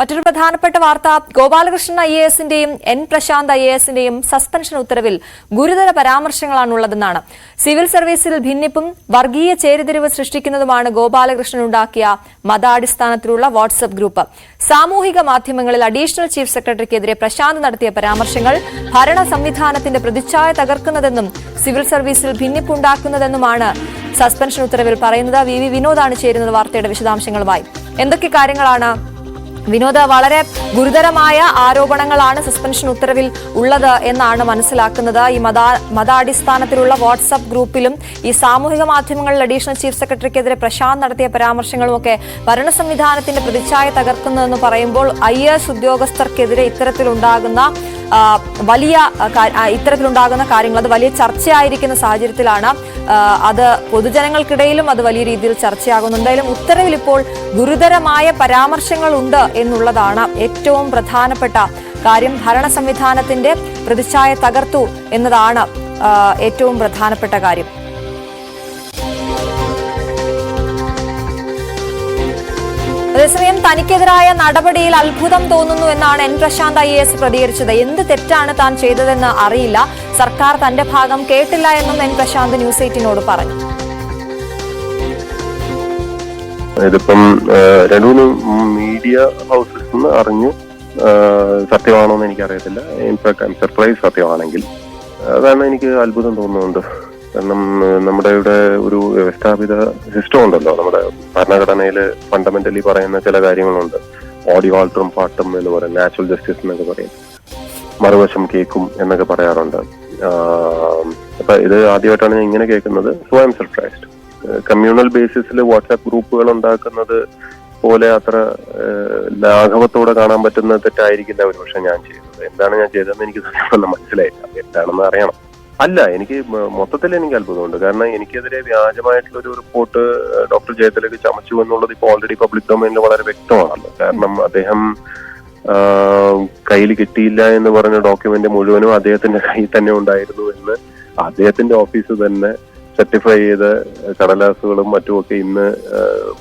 മറ്റൊരു പ്രധാനപ്പെട്ട വാർത്ത ഗോപാലകൃഷ്ണൻ ഐ എ എസിന്റെയും എൻ പ്രശാന്ത് ഐ എ എസിന്റെയും സസ്പെൻഷൻ ഉത്തരവിൽ ഗുരുതര പരാമർശങ്ങളാണുള്ളതെന്നാണ്. സിവിൽ സർവീസിൽ ഭിന്നിപ്പും വർഗീയ ചേരിതിരിവ് സൃഷ്ടിക്കുന്നതുമാണ് ഗോപാലകൃഷ്ണൻ ഉണ്ടാക്കിയ മതാടിസ്ഥാനത്തിലുള്ള വാട്സ്ആപ്പ് ഗ്രൂപ്പ്. സാമൂഹിക മാധ്യമങ്ങളിൽ അഡീഷണൽ ചീഫ് സെക്രട്ടറിക്കെതിരെ പ്രശാന്ത് നടത്തിയ പരാമർശങ്ങൾ ഭരണ സംവിധാനത്തിന്റെ പ്രതിച്ഛായ തകർക്കുന്നതെന്നും സിവിൽ സർവീസിൽ ഭിന്നിപ്പുണ്ടാക്കുന്നതെന്നുമാണ് സസ്പെൻഷൻ ഉത്തരവിൽ പറയുന്നത്. വി വി വിനോദാണ് ചേരുന്നത് വാർത്തയുടെ വിശദാംശങ്ങളുമായി. എന്തൊക്കെ കാര്യങ്ങളാണ് വിനോദ വളരെ ഗുരുതരമായ ആരോപണങ്ങളാണ് സസ്പെൻഷൻ ഉത്തരവിൽ ഉള്ളത് എന്നാണ് മനസ്സിലാക്കുന്നത്. ഈ മതാ മതാടിസ്ഥാനത്തിലുള്ള വാട്സപ്പ് ഗ്രൂപ്പിലും ഈ സാമൂഹിക മാധ്യമങ്ങളിൽ അഡീഷണൽ ചീഫ് സെക്രട്ടറിക്കെതിരെ പ്രശാന്ത് നടത്തിയ പരാമർശങ്ങളുമൊക്കെ ഭരണ സംവിധാനത്തിന്റെ പ്രതിച്ഛായ തകർക്കുന്നതെന്ന് പറയുമ്പോൾ ഐ എസ് ഉദ്യോഗസ്ഥർക്കെതിരെ ഇത്തരത്തിലുണ്ടാകുന്ന വലിയ ഇത്തരത്തിലുണ്ടാകുന്ന കാര്യങ്ങൾ അത് വലിയ ചർച്ചയായിരിക്കുന്ന സാഹചര്യത്തിലാണ് അത് പൊതുജനങ്ങൾക്കിടയിലും അത് വലിയ രീതിയിൽ ചർച്ചയാകുന്നു. എന്തായാലും ഉത്തരവിൽ ഇപ്പോൾ ഗുരുതരമായ പരാമർശങ്ങളുണ്ട് എന്നുള്ളതാണ് ഏറ്റവും പ്രധാനപ്പെട്ട കാര്യം. ഭരണ സംവിധാനത്തിന്റെ പ്രതിച്ഛായ തകർത്തു എന്നതാണ് ഏറ്റവും പ്രധാനപ്പെട്ട കാര്യം. അതേസമയം തനിക്കെതിരായ നടപടിയിൽ അത്ഭുതം തോന്നുന്നു എന്നാണ് എൻ പ്രശാന്ത് ഐ എസ് പ്രതികരിച്ചത്. എന്ത് തെറ്റാണ് താൻ ചെയ്തതെന്ന് അറിയില്ല. സർക്കാർ തന്റെ ഭാഗം കേട്ടില്ല എന്നും എൻ പ്രശാന്ത് ന്യൂസ് എയ്റ്റിനോട് പറഞ്ഞു. ഇതിപ്പം രണ്ടു മൂന്ന് മീഡിയ ഹൗസസ് നിന്ന് അറിഞ്ഞു സത്യമാണോ എന്ന് എനിക്കറിയത്തില്ല. ഇൻഫാക്ട് സർപ്രൈസ് സത്യമാണെങ്കിൽ. അതാണ് എനിക്ക് അത്ഭുതം തോന്നുന്നുണ്ട് കാരണം നമ്മുടെ ഇവിടെ ഒരു വ്യവസ്ഥാപിത സിസ്റ്റം ഉണ്ടല്ലോ. നമ്മുടെ ഭരണഘടനയിൽ ഫണ്ടമെന്റലി പറയുന്ന ചില കാര്യങ്ങളുണ്ട്. ഓഡി വാൾട്ടറും പാട്ടും എന്ന് പറയും നാച്ചുറൽ ജസ്റ്റിസ് എന്നൊക്കെ പറയും. മറുവശം കേക്കും എന്നൊക്കെ പറയാറുണ്ട്. അപ്പൊ ഇത് ആദ്യമായിട്ടാണ് ഞാൻ ഇങ്ങനെ കേൾക്കുന്നത്. So I am surprised communal ബേസിസിൽ WhatsApp ഗ്രൂപ്പുകൾ ഉണ്ടാക്കുന്നത് പോലെ അത്ര ലാഘവത്തോടെ കാണാൻ പറ്റുന്ന തെറ്റായിരിക്കില്ല ഒരുപക്ഷെ ഞാൻ ചെയ്യുന്നത്. എന്താണ് ഞാൻ ചെയ്തതെന്ന് എനിക്ക് മനസ്സിലായില്ല. എന്താണെന്ന് അറിയണം. അല്ല എനിക്ക് മൊത്തത്തിൽ എനിക്ക് അത്ഭുതമുണ്ട്. കാരണം എനിക്കെതിരെ വ്യാജമായിട്ടുള്ള ഒരു റിപ്പോർട്ട് ഡോക്ടർ ജയത്തിലേക്ക് ചമച്ചു എന്നുള്ളത് ഇപ്പൊ ഓൾറെഡി പബ്ലിക് ഡൊമൈനിൽ വളരെ വ്യക്തമാണല്ലോ. കാരണം അദ്ദേഹം കയ്യിൽ കിട്ടിയില്ല എന്ന് പറഞ്ഞ ഡോക്യുമെന്റ് മുഴുവനും അദ്ദേഹത്തിന്റെ കയ്യിൽ തന്നെ ഉണ്ടായിരുന്നു എന്ന് അദ്ദേഹത്തിന്റെ ഓഫീസ് തന്നെ സർട്ടിഫൈ ചെയ്ത കടലാസുകളും മറ്റുമൊക്കെ ഇന്ന്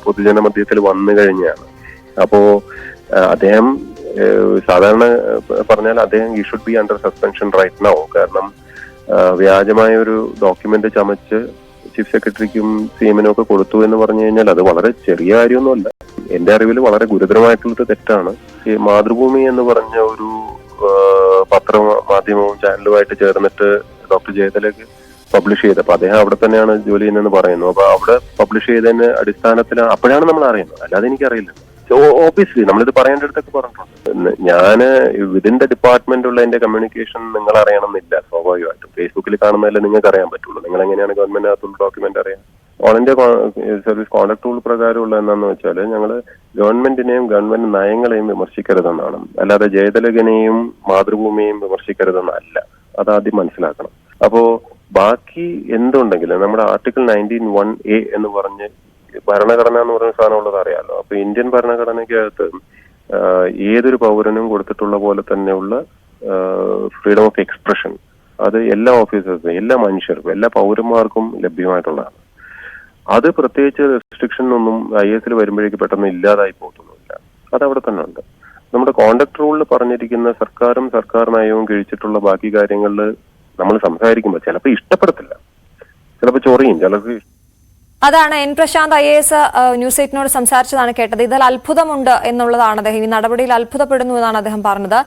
പൊതുജന മധ്യത്തിൽ വന്നു കഴിഞ്ഞാണ്. അപ്പോ അദ്ദേഹം സാധാരണ പറഞ്ഞാൽ അദ്ദേഹം ഈ should be under suspension right now കാരണം വ്യാജമായ ഒരു ഡോക്യുമെന്റ് ചമച്ച് ചീഫ് സെക്രട്ടറിക്കും സി എമ്മിനും ഒക്കെ കൊടുത്തു എന്ന് പറഞ്ഞു കഴിഞ്ഞാൽ അത് വളരെ ചെറിയ കാര്യമൊന്നുമല്ല. എന്റെ അറിവിൽ വളരെ ഗുരുതരമായിട്ടുള്ളൊരു തെറ്റാണ്. ഈ മാതൃഭൂമി എന്ന് പറഞ്ഞ ഒരു പത്ര മാധ്യമവും ചാനലുമായിട്ട് ചേർന്നിട്ട് ഡോക്ടർ ജയതലേക്ക് പബ്ലിഷ് ചെയ്ത് അപ്പൊ അദ്ദേഹം അവിടെ തന്നെയാണ് ജോലി ചെയ്യുന്നതെന്ന് പറയുന്നു. അപ്പൊ അവിടെ പബ്ലിഷ് ചെയ്തതിന്റെ അടിസ്ഥാനത്തിൽ അപ്പോഴാണ് നമ്മൾ അറിയുന്നത്. അല്ലാതെ എനിക്കറിയില്ല. ഓബിയസ്ലി നമ്മളിത് പറയേണ്ട അടുത്തൊക്കെ പറഞ്ഞിട്ടുണ്ട് ഞാൻ ദ ഡിപ്പാർട്ട്മെന്റുള്ള എന്റെ കമ്മ്യൂണിക്കേഷൻ നിങ്ങൾ അറിയണമെന്നില്ല സ്വാഭാവികമായിട്ടും. ഫേസ്ബുക്കിൽ കാണുന്നതല്ലേ നിങ്ങൾക്ക് അറിയാൻ പറ്റുള്ളൂ നിങ്ങൾ എങ്ങനെയാണ് ഗവൺമെന്റിനകത്തുള്ള ഡോക്യുമെന്റ് അറിയാൻ all India service contract rule പ്രകാരമുള്ള എന്താണെന്ന് വെച്ചാൽ ഞങ്ങൾ ഗവൺമെന്റിനെയും ഗവൺമെന്റ് നയങ്ങളെയും വിമർശിക്കരുതെന്നാണ്. അല്ലാതെ ജയതിലകനെയും മാതൃഭൂമിയെയും വിമർശിക്കരുതെന്നല്ല. അത് ആദ്യം മനസ്സിലാക്കണം. അപ്പോ ബാക്കി എന്തുണ്ടെങ്കിലും നമ്മുടെ ആർട്ടിക്കിൾ നയന്റീൻ വൺ എ എന്ന് പറഞ്ഞ് ഭരണഘടന എന്ന് പറയുന്ന സാധനം ഉള്ളത് അറിയാമല്ലോ അപ്പൊ ഇന്ത്യൻ ഭരണഘടനയ്ക്കകത്ത് ഏതൊരു പൗരനും കൊടുത്തിട്ടുള്ള പോലെ തന്നെയുള്ള ഫ്രീഡം ഓഫ് എക്സ്പ്രഷൻ അത് എല്ലാ ഓഫീസേഴ്സും എല്ലാ മനുഷ്യർക്കും എല്ലാ പൗരന്മാർക്കും ലഭ്യമായിട്ടുള്ളതാണ്. അത് പ്രത്യേകിച്ച് റെസ്ട്രിക്ഷൻ ഒന്നും ഐ എസിൽ വരുമ്പോഴേക്ക് പെട്ടെന്ന് ഇല്ലാതായി പോകത്തൊന്നുമില്ല. അത് അവിടെ തന്നെ ഉണ്ട്. നമ്മുടെ കോണ്ടക്ട് റൂളിൽ പറഞ്ഞിരിക്കുന്ന സർക്കാരും സർക്കാർ നയവും കഴിച്ചിട്ടുള്ള ബാക്കി കാര്യങ്ങളിൽ നമ്മൾ സംസാരിക്കുമ്പോൾ ചിലപ്പോൾ ഇഷ്ടപ്പെടത്തില്ല. ചിലപ്പോൾ ചൊറിയും. ചിലർക്ക് അതാണ് N Prashant I A S news എയ്റ്റിനോട് സംസാരിച്ചതാണ് കേട്ടത്. ഇതിൽ അത്ഭുതമുണ്ട് എന്നുള്ളതാണ് അദ്ദേഹം. ഈ നടപടിയിൽ അത്ഭുതപ്പെടുന്നു എന്നാണ് അദ്ദേഹം പറഞ്ഞത്.